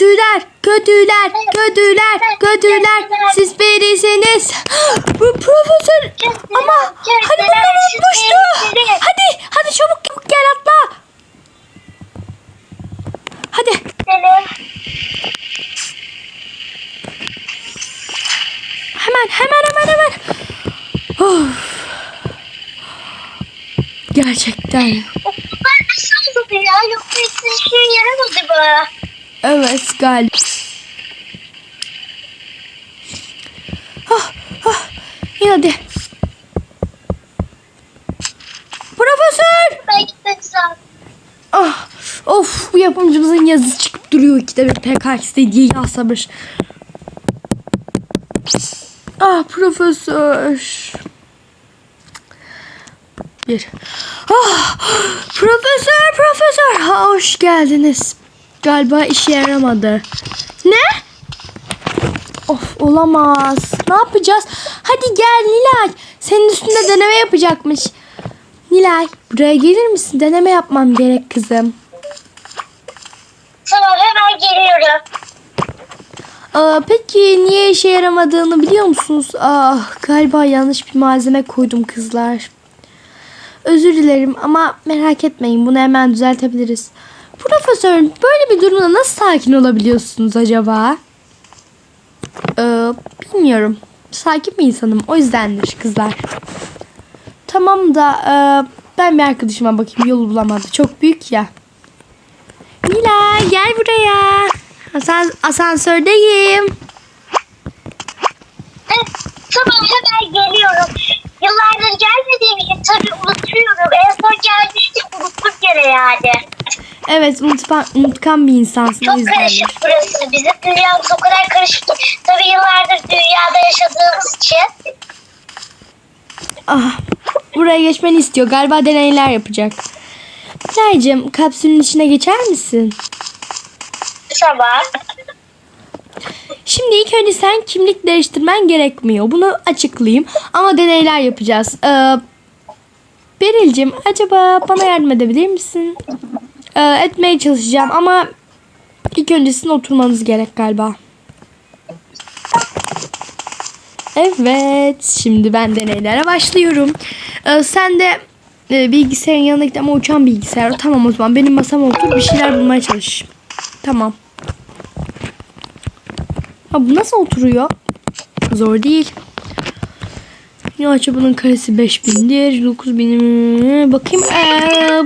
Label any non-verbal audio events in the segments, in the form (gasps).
Kötüler, kötüler, kötüler, kötüler. Siz birisiniz. (gasps) Bu profesör ama hani bunları unutmuştu. Hadi, hadi çabuk çabuk gel atla. Hadi. Hemen hemen hemen hemen. Of. Gerçekten. Okullar nasıl oldu ya? Yoksa hiçbir şey yaramadı mı? Evet galiba. Ah, ah. İyi hadi. Profesör. Ben gitmek lazım. Ah, of bu yapımcımızın yazısı çıkıp duruyor ikide bir PKX diye ya sabır. Ah profesör. Bir. Ah profesör profesör. Ha, hoş geldiniz. Galiba işe yaramadı. Ne? Of olamaz. Ne yapacağız? Hadi gel Nilay. Senin üstünde deneme yapacakmış. Nilay buraya gelir misin? Deneme yapmam gerek kızım. Tamam hemen geliyorum. Aa, peki niye işe yaramadığını biliyor musunuz? Ah galiba yanlış bir malzeme koydum kızlar. Özür dilerim ama merak etmeyin bunu hemen düzeltebiliriz. Profesör böyle bir durumda nasıl sakin olabiliyorsunuz acaba? Ee, bilmiyorum. Sakin bir insanım o yüzdendir kızlar. Tamam da e, ben bir arkadaşıma bakayım yolu bulamadı. Çok büyük ya. Mila gel buraya. Asan asansördeyim. Eh, Tamam hemen geliyorum. Yıllardır gelmediğim için tabii unutuyorum. En son gelmiştik unuttuk gene yani. Evet unutkan, unutkan bir insansın Çok yüzdendir. karışık burası. Bizim dünyamız o kadar karışık ki. Tabii yıllardır dünyada yaşadığımız için. Ah, buraya geçmeni istiyor. Galiba deneyler yapacak. Nilay'cığım kapsülün içine geçer misin? Tamam. Şimdi ilk önce sen kimlik değiştirmen gerekmiyor. Bunu açıklayayım. Ama deneyler yapacağız. Ee, Beril'cim acaba bana yardım edebilir misin? Ee, etmeye çalışacağım ama ilk önce sizin oturmanız gerek galiba. Evet. Şimdi ben deneylere başlıyorum. Ee, sen de e, bilgisayarın yanına git ama uçan bilgisayar. Tamam o zaman benim masama otur bir şeyler bulmaya çalış. Tamam. Ha bu nasıl oturuyor? Zor değil. Ya bunun karesi 5000'dir. 9000 bakayım. Ee,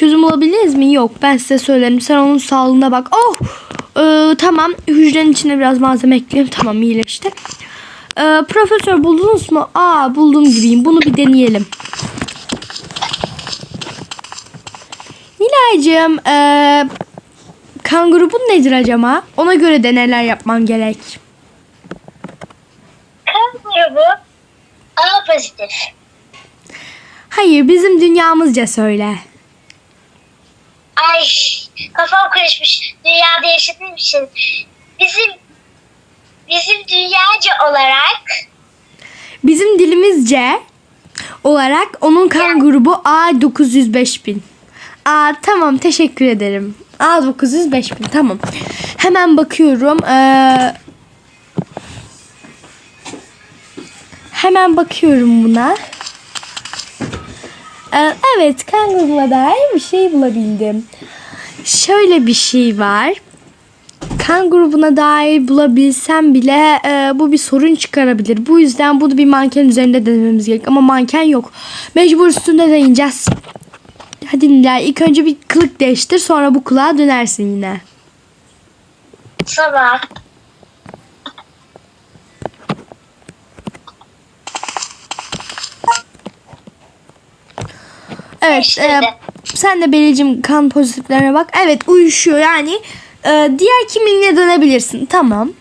çözüm bulabiliriz mi? Yok. Ben size söylerim. Sen onun sağlığına bak. Oh! Ee, tamam. Hücrenin içine biraz malzeme ekleyelim. Tamam iyileşti. Ee, profesör buldunuz mu? Aa buldum gibiyim. Bunu bir deneyelim. Nilay'cığım ee, kan grubun nedir acaba? Ona göre deneyler yapman gerek. Kan grubu A pozitif. Hayır bizim dünyamızca söyle. Ay kafam karışmış. Dünyada yaşadığım için. Bizim bizim dünyaca olarak Bizim dilimizce olarak onun kan grubu A905 bin. Aa tamam teşekkür ederim. A905 bin tamam. Hemen bakıyorum. Ee, hemen bakıyorum buna. Ee, evet kan grubuna dair bir şey bulabildim. Şöyle bir şey var. Kan grubuna dair bulabilsem bile e, bu bir sorun çıkarabilir. Bu yüzden bunu bir manken üzerinde denememiz gerek. Ama manken yok. Mecbur üstünde deneyeceğiz. Hadi Nilay ilk önce bir kılık değiştir sonra bu kılığa dönersin yine. sabah. Evet e, sen de Beril'cim kan pozitiflerine bak. Evet uyuşuyor yani. E, diğer kimliğine dönebilirsin. Tamam.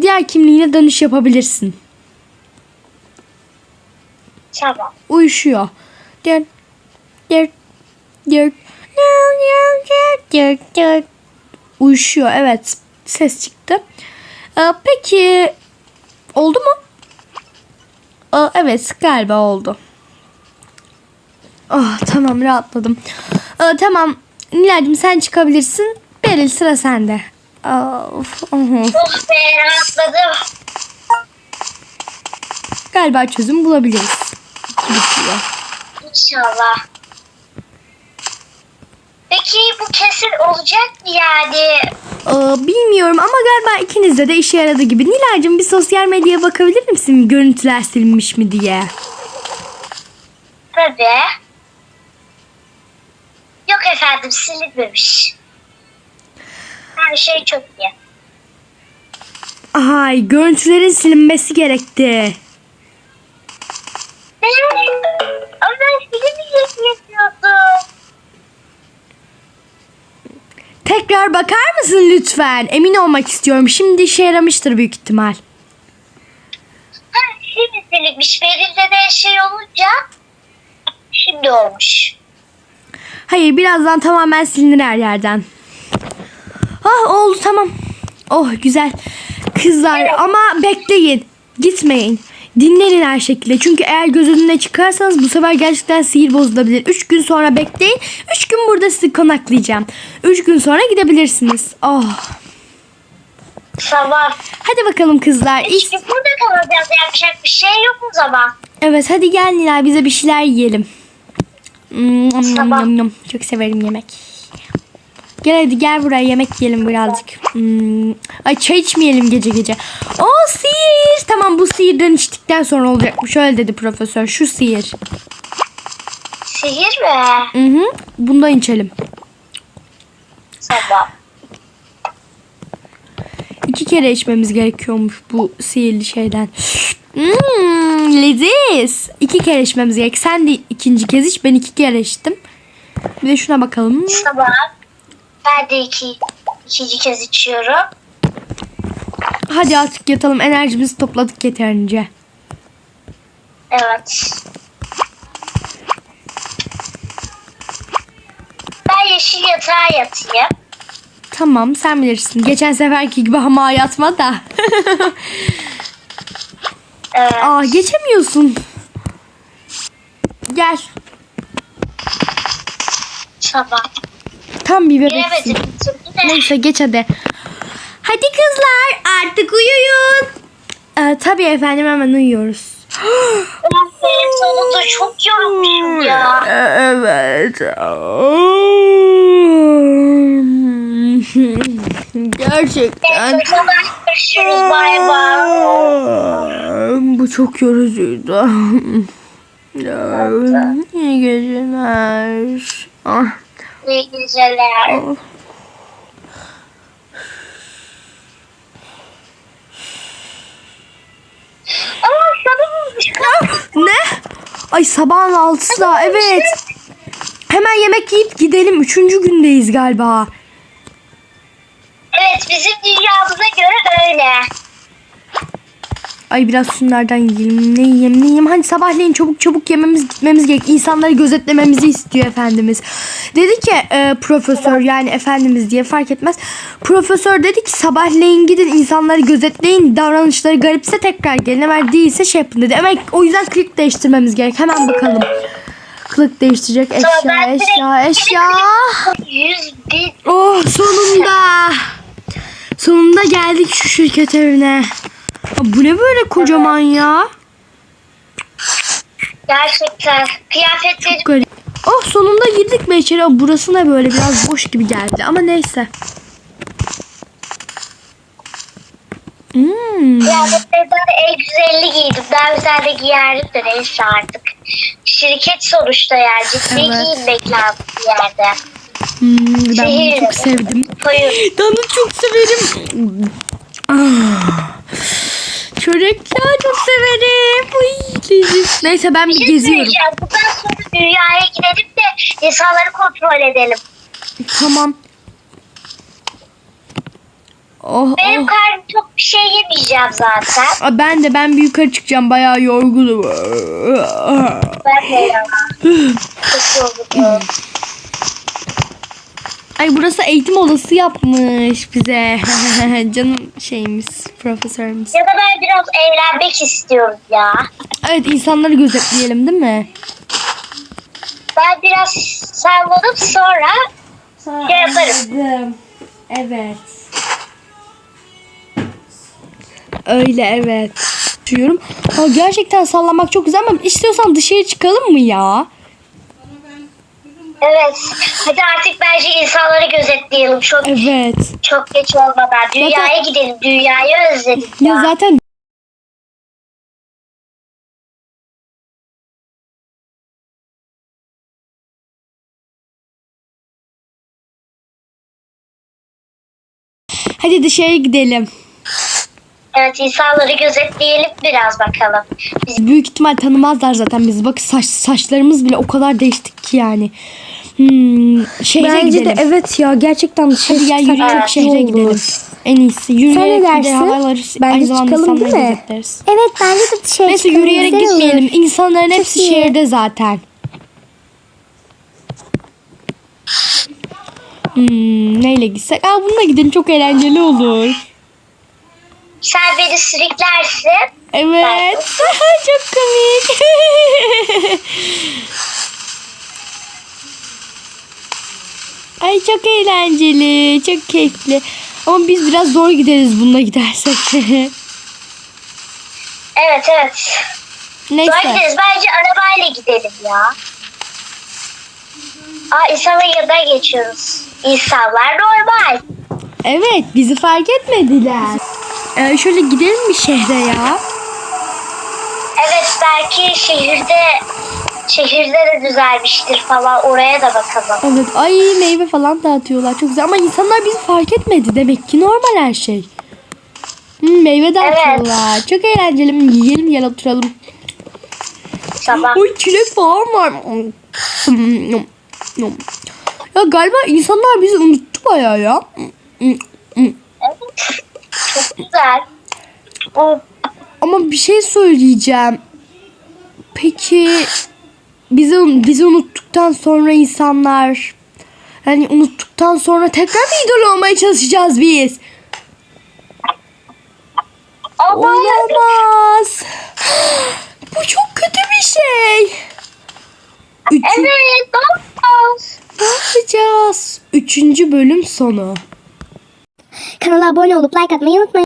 Diğer kimliğine dönüş yapabilirsin. Tamam. uyuşuyor. Dört, dört, dört. Uyuşuyor evet. Ses çıktı. Ee, peki oldu mu? Ee, evet galiba oldu. Oh tamam rahatladım. Ee, tamam Nilay'cığım sen çıkabilirsin. Beril sıra sende. Of, of. Oh be rahatladım. Galiba çözüm bulabiliriz. İnşallah. Peki bu kesin olacak yani? Ee, bilmiyorum ama galiba ikinizde de işe yaradı gibi. Nilay'cığım bir sosyal medyaya bakabilir misin? Görüntüler silinmiş mi diye. Tabii. Yok efendim silinmemiş. Her şey çok iyi. Ay görüntülerin silinmesi gerekti. Ne? Ama ben silinmeyecek yapıyordum. Tekrar bakar mısın lütfen? Emin olmak istiyorum. Şimdi işe yaramıştır büyük ihtimal. Ha şimdi silinmiş. Benim de şey olunca şimdi olmuş. Hayır birazdan tamamen silinir her yerden. Ah oldu tamam. Oh güzel. Kızlar ama bekleyin. Gitmeyin. Dinlenin her şekilde. Çünkü eğer göz önüne çıkarsanız bu sefer gerçekten sihir bozulabilir. 3 gün sonra bekleyin. 3 gün burada sizi konaklayacağım. 3 gün sonra gidebilirsiniz. Oh. Tamam. Hadi bakalım kızlar. İlk- İşte burada kalacağız. Yapacak bir şey yok o zaman. Evet hadi gel Nilay bize bir şeyler yiyelim. Tamam. Çok severim yemek. Gel hadi gel buraya yemek yiyelim birazcık. Hmm. Ay çay içmeyelim gece gece. O sihir. Tamam bu sihirden içtikten sonra olacakmış. Şöyle dedi profesör. Şu sihir. Sihir mi? Hı hı. Bundan içelim. Tamam. İki kere içmemiz gerekiyormuş bu sihirli şeyden. Hmm, leziz. İki kere içmemiz gerek. Sen de ikinci kez iç. Ben iki kere içtim. Bir de şuna bakalım. Tamam. Ben de iki, ikinci kez içiyorum. Hadi artık yatalım. Enerjimizi topladık yeterince. Evet. Ben yeşil yatağa yatayım. Tamam sen bilirsin. Geçen seferki gibi hamağa yatma da. (laughs) Evet. Aa geçemiyorsun. Gel. Tamam. Tam bir bebeksin. Neyse geç hadi. Hadi kızlar artık uyuyun. Ee, tabii efendim hemen uyuyoruz. (gasps) sonunda çok yorulmuşum ya. Evet. (gasps) Gerçekten. Neyse o zaman görüşürüz. Bay bay. (gasps) Bu çok yorucuydu. (laughs) İyi geceler. Ah. İyi geceler. Sana olmuş. Ne? Ay sabahın altısı da evet. Hemen yemek yiyip gidelim. Üçüncü gündeyiz galiba. Evet bizim dünyamıza göre öyle. Ay biraz şunlardan yiyelim. Ne yiyeyim ne yiyeyim. Hani sabahleyin çabuk çabuk yememiz gitmemiz gerek. İnsanları gözetlememizi istiyor Efendimiz. Dedi ki e, profesör yani Efendimiz diye fark etmez. Profesör dedi ki sabahleyin gidin insanları gözetleyin. Davranışları garipse tekrar gelin. Eğer değilse şey yapın dedi. Evet o yüzden klik değiştirmemiz gerek. Hemen bakalım. Kılık değiştirecek eşya eşya eşya. Bin. Oh sonunda. Sonunda geldik şu şirket evine. Bu ne böyle kocaman ya? Gerçekten kıyafetleri Garip. Oh sonunda girdik mi içeri? Burası ne böyle biraz boş gibi geldi ama neyse. Hmm. kıyafetlerden de en güzelini giydim. Daha güzel de giyerdim de neyse artık. Şirket sonuçta yani ciddi Evet. giyinmek lazım bir yerde. Hmm, ben bunu Zehir. çok sevdim. Hayır. Ben bunu çok severim. Ah. Çörekler çok severim. Uy. Neyse ben bir şey geziyorum. söyleyeceğim. Bundan sonra dünyaya gidelim de insanları kontrol edelim. Tamam. Oh, Benim oh. karnım çok bir şey yemeyeceğim zaten. Aa, Ben de ben bir yukarı çıkacağım. Bayağı yorgunum. Ben de ya. Çok yoruldum. (laughs) Ay burası eğitim odası yapmış bize. (laughs) Canım şeyimiz, profesörümüz. Ya da ben biraz eğlenmek istiyorum ya. Evet insanları gözetleyelim değil mi? Ben biraz salladım sonra Şey yaparım. Anladım. Evet. Öyle evet. Diyorum. Ha, gerçekten sallamak çok güzel ama istiyorsan dışarı çıkalım mı ya? Evet. Hadi artık bence insanları gözetleyelim. Çok Evet. çok geç olmadan. Dünyaya gidelim. Dünyayı özledik ya. Ya zaten Hadi dışarı gidelim. Evet insanları gözetleyelim biraz bakalım. Biz Büyük ihtimal tanımazlar zaten bizi. Bak saç, saçlarımız bile o kadar değiştik ki yani. Hmm, şehre Bence gidelim. de evet ya gerçekten dışarı Hadi gel yürüyerek çok şehre gidelim. En iyisi yürüyerek ne bir de dersin? havaları Bence aynı zamanda çıkalım değil mi? gözetleriz. Evet bence de dışarı Neyse yürüyerek güzel olur. gitmeyelim. İnsanların hepsi iyi. şehirde zaten. Hmm, neyle gitsek? Aa bununla gidelim çok eğlenceli olur. Sen beni sürüklersin. Evet. (laughs) çok komik. (laughs) Ay çok eğlenceli, çok keyifli. Ama biz biraz zor gideriz bununla gidersek. (laughs) Evet evet. Neyse. gideriz. Bence arabayla gidelim ya. Aa insanın yanına geçiyoruz. İnsanlar normal. Evet bizi fark etmediler. Ee, şöyle gidelim mi şehre ya? Evet belki şehirde şehirde de düzelmiştir falan oraya da bakalım. Evet ay meyve falan dağıtıyorlar çok güzel ama insanlar bizi fark etmedi demek ki normal her şey. Hmm, meyve dağıtıyorlar. Çok eğlenceli. Hmm, Yiyelim gel oturalım. Tamam. Oy çilek falan var. Hmm, nom. Ya galiba insanlar bizi unuttu bayağı ya. Hmm, hmm. Evet. Çok güzel. Bu Ama bir şey söyleyeceğim. Peki bizi bizi unuttuktan sonra insanlar yani unuttuktan sonra tekrar mı idol olmaya çalışacağız biz? ama Olamaz. Bu çok kötü bir şey. Üç, evet olmaz. ne yapacağız? Üçüncü bölüm sonu. Kanala abone olup like atmayı unutmayın.